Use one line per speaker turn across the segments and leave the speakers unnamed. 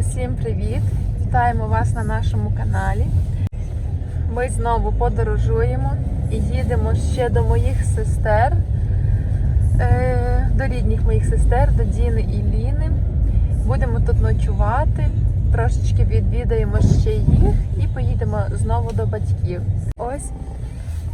Усім привіт! Вітаємо вас на нашому каналі. Ми знову подорожуємо і їдемо ще до моїх сестер, е, до рідних моїх сестер, до Діни і Ліни. Будемо тут ночувати, трошечки відвідаємо ще їх і поїдемо знову до батьків. Ось,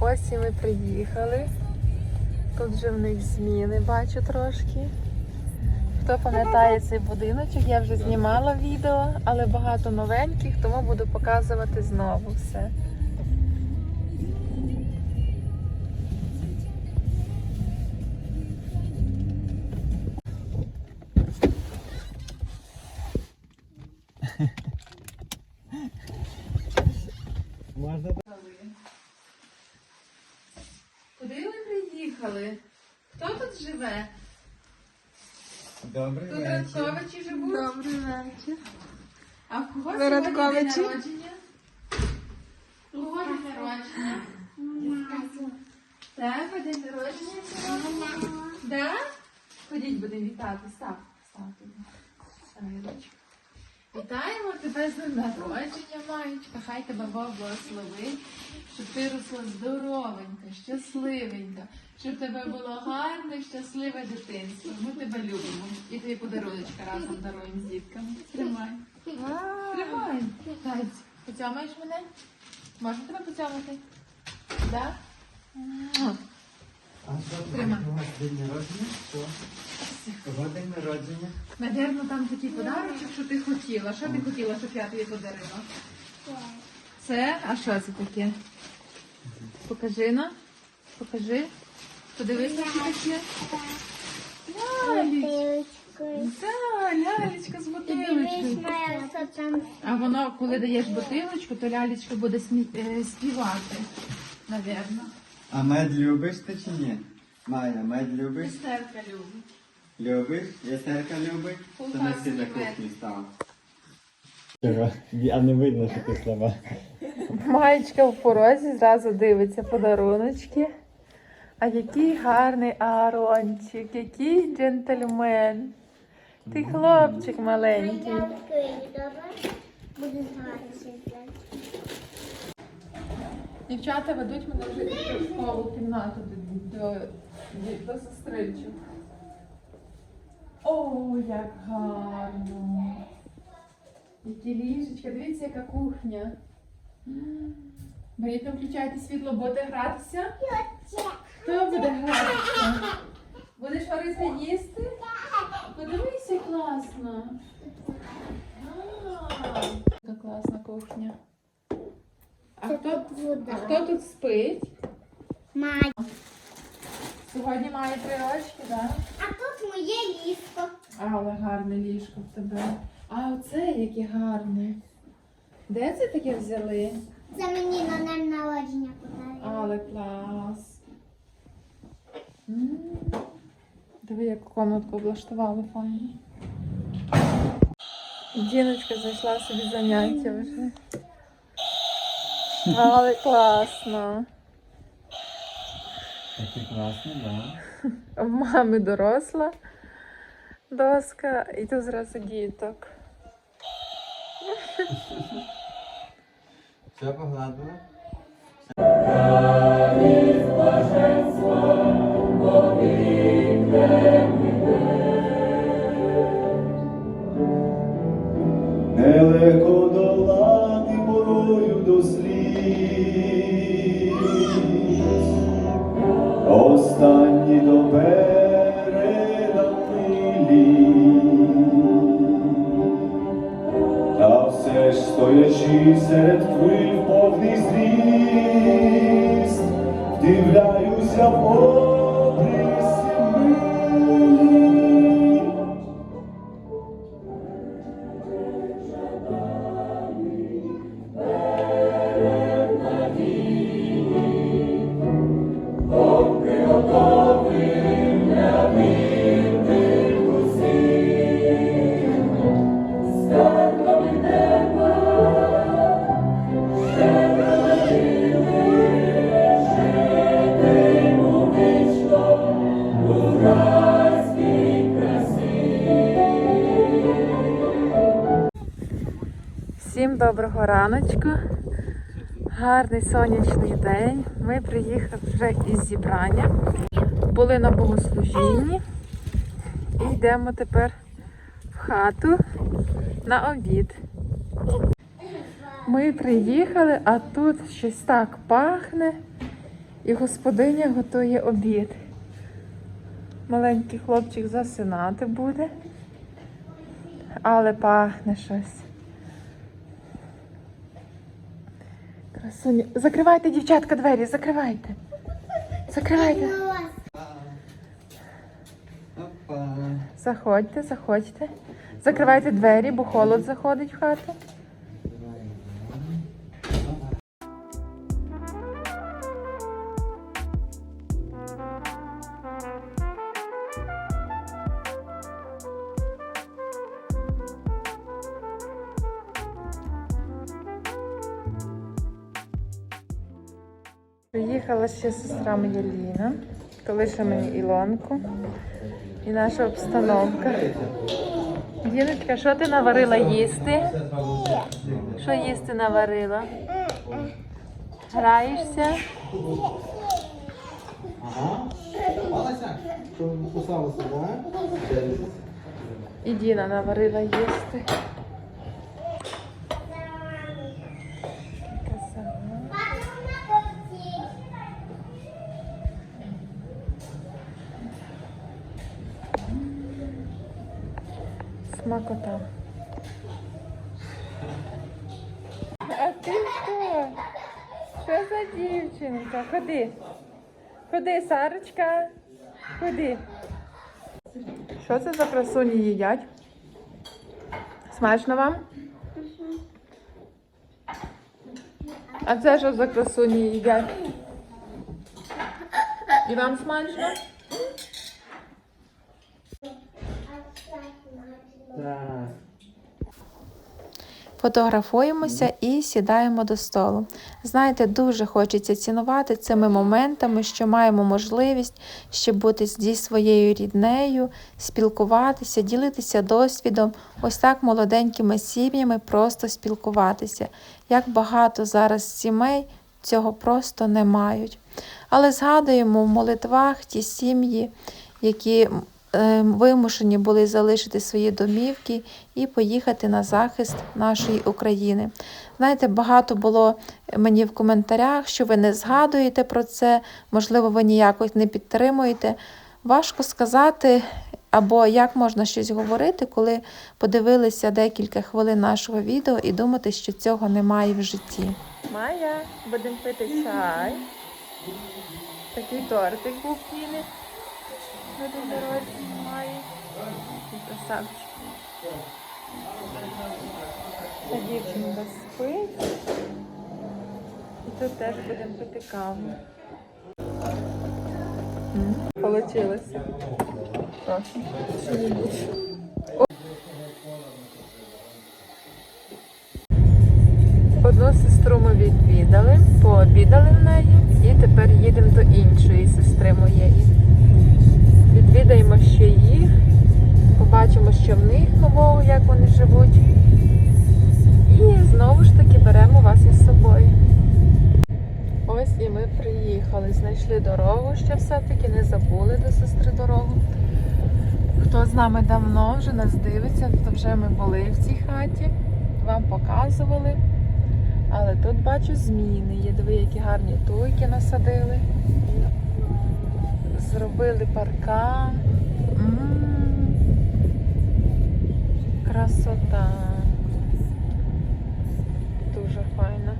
ось і ми приїхали. Тут вже в них зміни, бачу трошки. Хто пам'ятає цей будиночок, я вже знімала відео, але багато новеньких, тому буду показувати знову все. Куди ви приїхали? Хто тут живе?
Добрий
Тут
вечір.
Радковичі живуть?
Добрий вечір.
А в кого
Ви
сьогодні день
Радковичі?
народження? У кого день народження? Так, день народження сьогодні? Да? Ходіть, будемо вітати. Став, став туди. Став, Ірочка. Вітаємо тебе з народження, Маєчка. Хай тебе Бог благословить, щоб ти росла здоровенька, щасливенька, щоб тебе було гарне, щасливе дитинство. Ми тебе любимо. І тобі подаруночка разом даруємо з дітками. Тримай. Тримай. Тайць, поцямаєш мене? Можна тебе поцямати? Да? Муа.
А що там?
Тримай.
У день народження? Що? Кого день народження?
Навірно, там такий подарунок, що ти хотіла. Що ти хотіла, щоб я тобі подарила? Це? А що це таке? Покажи на. Покажи. Подивись, що таке. Лялечка. Да, лялечка з бутилочкою. А воно, коли даєш бутилочку, то лялечка буде е, співати. Навірно.
А мед любиш ти чи ні? Майя, мед любиш?
Естерка любить.
Любиш? Єстерка любить? То на всі на кухні став.
А не видно, що ти слова.
Маєчка в порозі зразу дивиться подаруночки. А який гарний Аарончик, який джентльмен. Ти хлопчик маленький.
Буде згадатися.
Дівчата ведуть мене вже в школу кімнату до, до, до, до сестричок. О, як гарно. Які ліжечка, дивіться, яка кухня. Беріть, включайте світло, будете гратися? Хто буде гратися? Будеш варити їсти? Подивися, класно. Яка класна кухня. А хто, а хто тут спить?
Май.
Сьогодні має три рочки, так?
А тут моє ліжко.
Але гарне ліжко в тебе. А оце яке гарне. Де це таке взяли?
Це мені на день народження подарили.
Але клас. М. Диви, яку комнатку облаштували файно. Діночка зайшла собі заняття вже. Але класно.
Такий класний, да?
В мами доросла доска, і тут зразу діток.
Все погладила?
Нелегко серед хвиль повний зріст, вдивляюся в обриси
доброго раночку. Гарний сонячний день. Ми приїхали вже із зібрання. Були на богослужінні. І йдемо тепер в хату на обід. Ми приїхали, а тут щось так пахне, і господиня готує обід. Маленький хлопчик засинати буде, але пахне щось. Красуня. Закривайте, дівчатка, двері, закривайте. Закривайте. Заходьте, заходьте. Закривайте двері, бо холод заходить в хату. Приїхала ще сестра моя Ліна, колише мені Ілонку і наша обстановка. Діночка, що ти наварила їсти? Що їсти наварила? Граєшся? І Діна наварила їсти. Смакота. А ти що? Що за дівчинка? Ходи. Ходи, Сарочка. Ходи. Що це за красуні їдять? Смачно вам? А це що за красуні їдять? І вам смачно? Фотографуємося і сідаємо до столу. Знаєте, дуже хочеться цінувати цими моментами, що маємо можливість ще бути зі своєю ріднею, спілкуватися, ділитися досвідом, ось так молоденькими сім'ями просто спілкуватися. Як багато зараз сімей цього просто не мають. Але згадуємо в молитвах ті сім'ї, які вимушені були залишити свої домівки і поїхати на захист нашої України. Знаєте, багато було мені в коментарях, що ви не згадуєте про це, можливо, ви ніякось не підтримуєте. Важко сказати, або як можна щось говорити, коли подивилися декілька хвилин нашого відео і думати, що цього немає в житті. Майя, будемо пити чай. Такий тортик був Кіни на день народження має. Такий красавчик. Та дівчинка спить. І тут теж будемо пити каву. Получилося. Одну сестру ми відвідали, пообідали в неї і тепер їдемо до іншої сестри моєї. Відвідаємо ще їх, побачимо, що в них нового, як вони живуть. І знову ж таки беремо вас із собою. Ось і ми приїхали, знайшли дорогу ще все-таки, не забули до сестри дорогу. Хто з нами давно вже нас дивиться, то вже ми були в цій хаті, вам показували. Але тут бачу зміни. Є диви, гарні туйки насадили. Зробили паркан. М, Красота. Дуже файно.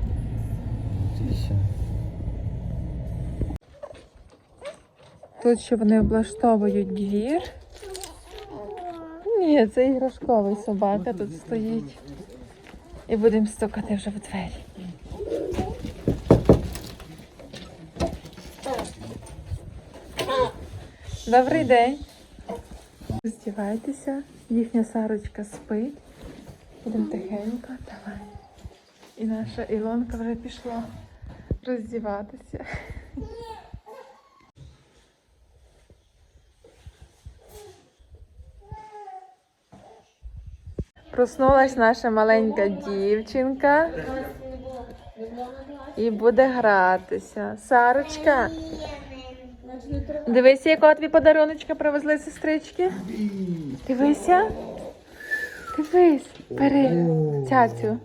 Тут ще вони облаштовують двір. Ні, це іграшковий собака тут стоїть. І будемо стукати вже в двері. Добрий день. Здівайтеся, їхня Сарочка спить. Будемо тихенько, давай. І наша Ілонка вже пішла роздіватися. Проснулась наша маленька дівчинка і буде гратися. Сарочка, дивися, якого тобі подаруночка привезли сестрички. Дивися. Дивись, бери цяцю.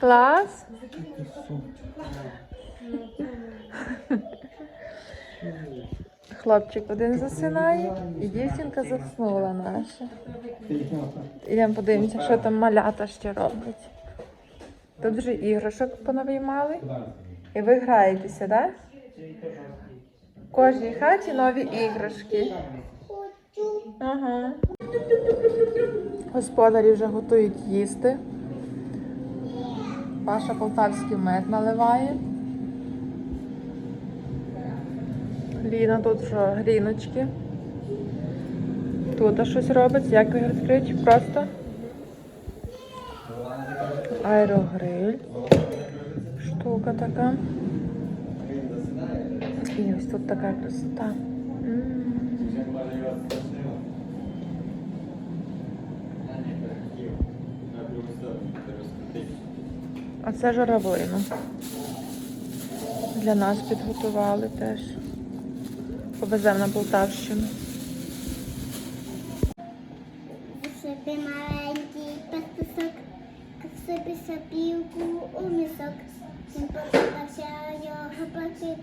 Клас. Хлопчик один засинає, і дівчинка заснула наша. Ідемо подивимося, що там малята ще роблять. Тут вже іграшок понавиймали. І ви граєтеся, так? В кожній хаті нові іграшки. Ага. Господарі вже готують їсти. Паша полтавський мед наливає. Ліна тут що, гріночки. Тут щось робить. Як його відкрити? Просто. Аерогриль. Штука така. І ось тут така красота. М. А це журавлину. Для нас підготували теж. Повеземо на Полтавщину.
Собі маленький пастусок, собі сопілку у місок. Він покотався його пакет,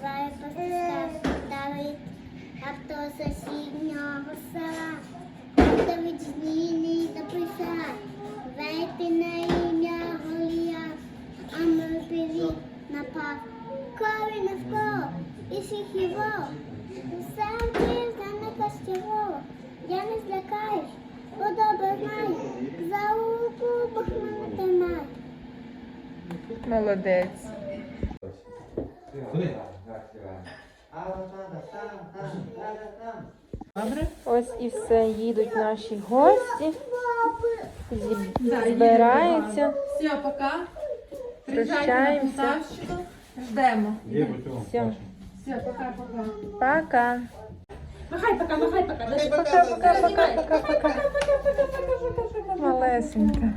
зває пастуска Давид, авто сусіднього села. Давид злійний дописав,
Молодець. Ось і все, їдуть наші гості. Збираються.
Все, пока.
Прощаємося.
Ждемо.
Все.
Все, пока-пока.
Пока.
Махай, пока, махай, пока. Даже
Пока, пока, пока, пока, пока. Малесенька.